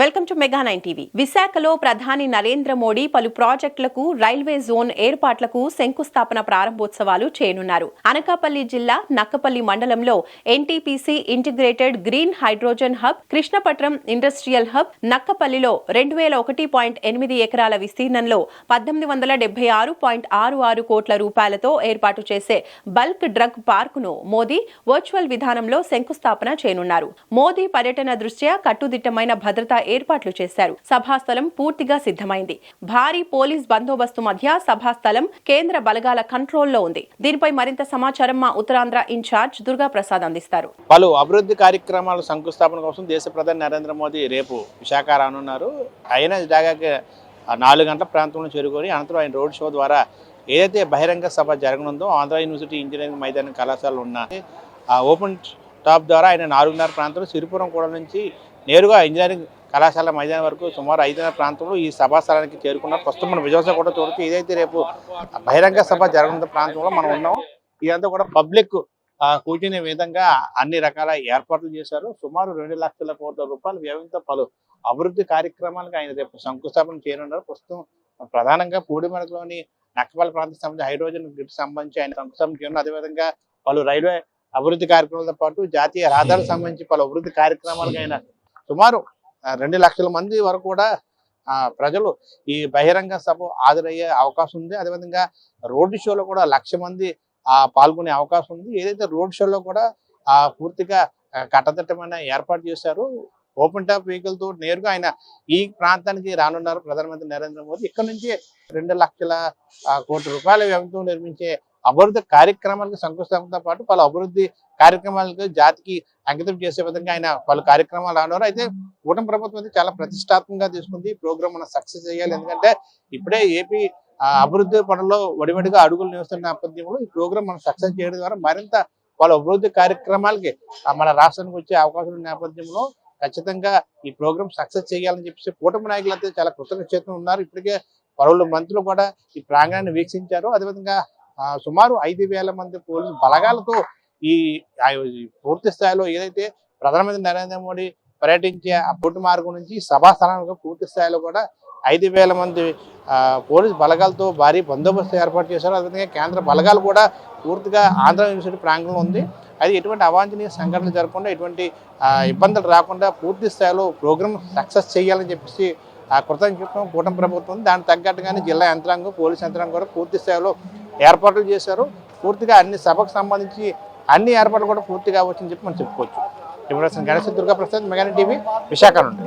Welcome to mega nine TV. విశాఖలో ప్రధాని నరేంద్ర మోడీ పలు ప్రాజెక్టులకు రైల్వే జోన్ ఏర్పాట్లకు శంకుస్థాపన ప్రారంభోత్సవాలు చేయనున్నారు. అనకాపల్లి జిల్లా నక్కపల్లి మండలంలో NTPC integrated green hydrogen hub Krishnapatnam industrial hub నక్కపల్లిలో రెండు వేల ఒకటి పాయింట్ ఎనిమిది ఎకరాల విస్తీర్ణంలో పద్దెనిమిది వందల డెబ్బై ఆరు పాయింట్ ఆరు ఆరు కోట్ల రూపాయలతో ఏర్పాటు చేసే బల్క్ డ్రగ్ పార్కును మోదీ వర్చువల్ విధానంలో శంకుస్థాపన చేయనున్నారు. మోదీ పర్యటన దృష్ట్యా కట్టుదిట్టమైన భద్రతా ఏర్పాట్లు చేశారు. సభాస్థలం పూర్తిగా సిద్ధమైంది. భారీ పోలీస్ బందోబస్తు మధ్య సభాస్థలం కేంద్ర బలగాల కంట్రోల్లో ఉంది. దీనిపై మరింత సమాచారం మా ఉత్తరాంధ్ర ఇన్ఛార్జ్ దుర్గా ప్రసాద్ అందిస్తారు. పలు అభివృద్ధి కార్యక్రమాల శంకుస్థాపన కోసం దేశ ప్రధాని నరేంద్ర మోదీ రేపు విశాఖ రానున్నారు. ఆయన జాగాకి నాలుగు గంటల ప్రాంతంలో చేరుకొని అనంతరం ఆయన రోడ్ షో ద్వారా ఏదైతే బహిరంగ సభ జరగనుందో ఆంధ్ర యూనివర్సిటీ ఇంజనీరింగ్ మైదానం కళాశాలలో ఉన్న ఆ ఓపెన్ టాప్ ద్వారా ఆయన నాలుగున్నర ప్రాంతంలో సిరిపురం కూడా నుంచి నేరుగా ఇంజనీరింగ్ కళాశాల మైదానం వరకు సుమారు ఐదున్నర ప్రాంతంలో ఈ సభా స్థలానికి చేరుకున్నారు. ప్రస్తుతం మన విజయవాడ కూడా చూడొచ్చు. ఏదైతే రేపు బహిరంగ సభ జరగనున్న ప్రాంతంలో మనం ఉన్నాం ఇదంతా కూడా పబ్లిక్ కూర్చునే విధంగా అన్ని రకాల ఏర్పాట్లు చేశారు. సుమారు రెండు లక్షల కోట్ల రూపాయల వ్యయంతో పలు అభివృద్ధి కార్యక్రమాలకు ఆయన రేపు శంకుస్థాపన చేయనున్నారు. ప్రస్తుతం ప్రధానంగా పూడిమెడలోని నక్కపల్లి ప్రాంతానికి సంబంధించి హైడ్రోజన్ గ్రిడ్ సంబంధించి ఆయన శంకుస్థాపన చేయనున్నారు. అదేవిధంగా పలు రైల్వే అభివృద్ధి కార్యక్రమాలతో పాటు జాతీయ రహదారులకు సంబంధించి పలు అభివృద్ధి కార్యక్రమాలకు ఆయన సుమారు రెండు లక్షల మంది వరకు కూడా ఆ, ప్రజలు ఈ బహిరంగ సభ హాజరయ్యే అవకాశం ఉంది. అదేవిధంగా రోడ్డు షోలో కూడా లక్ష మంది ఆ పాల్గొనే అవకాశం ఉంది. ఏదైతే రోడ్ షోలో కూడా ఆ పూర్తిగా కట్టదిట్టమైన ఏర్పాటు చేశారు ఓపెన్ టాప్ వెహికల్తో నేరుగా ఆయన ఈ ప్రాంతానికి రానున్నారు ప్రధానమంత్రి నరేంద్ర మోదీ. ఇక్కడ నుంచి రెండు లక్షల కోట్ల రూపాయల వ్యయంతో నిర్మించే అభివృద్ధి కార్యక్రమాలకు శంకుస్థాపనతో పాటు పలు అభివృద్ధి కార్యక్రమాలకు జాతికి అంకితం చేసే విధంగా ఆయన పలు కార్యక్రమాలు రానున్నారు. అయితే కూటమి ప్రభుత్వం అయితే చాలా ప్రతిష్టాత్మకంగా తీసుకుంది. ప్రోగ్రామ్ మనం సక్సెస్ చేయాలి. ఎందుకంటే ఇప్పుడే ఏపీ అభివృద్ధి పనుల్లో వడివడిగా అడుగులు నేస్తున్న నేపథ్యంలో ఈ ప్రోగ్రామ్ మనం సక్సెస్ చేయడం ద్వారా మరింత వాళ్ళ అభివృద్ధి కార్యక్రమాలకి మన రాష్ట్రానికి వచ్చే అవకాశం నేపథ్యంలో ఖచ్చితంగా ఈ ప్రోగ్రామ్ సక్సెస్ చేయాలని చెప్పేసి కూటమి నాయకులు అయితే చాలా కృతజ్ఞతలు ఉన్నారు. ఇప్పటికే పలువురు మంత్రులు కూడా ఈ ప్రాంగణాన్ని వీక్షించారు. అదేవిధంగా సుమారు ఐదు వేల మంది పోలీసు బలగాలతో ఈ పూర్తి స్థాయిలో ఏదైతే ప్రధానమంత్రి నరేంద్ర మోడీ పర్యటించే ఆ పూర్తి మార్గం నుంచి సభా స్థలానికి పూర్తి స్థాయిలో కూడా ఐదు వేల మంది పోలీస్ బలగాలతో భారీ బందోబస్తు ఏర్పాటు చేశారు. అదేవిధంగా కేంద్ర బలగాలు కూడా పూర్తిగా ఆంధ్ర యూనివర్సిటీ ప్రాంగణంలో ఉంది. అది ఎటువంటి అవాంఛనీయ సంఘటనలు జరగకుండా ఎటువంటి ఇబ్బందులు రాకుండా పూర్తి స్థాయిలో ప్రోగ్రామ్ సక్సెస్ చేయాలని చెప్పేసి ఆ కూటమి ప్రభుత్వం దానికి తగ్గట్టుగానే జిల్లా యంత్రాంగం పోలీస్ యంత్రాంగం కూడా పూర్తి స్థాయిలో ఏర్పాట్లు చేశారు. పూర్తిగా అన్ని సభకు సంబంధించి అన్ని ఏర్పాట్లు కూడా పూర్తిగా వచ్చని చెప్పి మనం చెప్పుకోవచ్చు. కెమెరా గణేష్ దుర్గా ప్రసాద్ మెగాని టీవీ విశాఖ నుండి.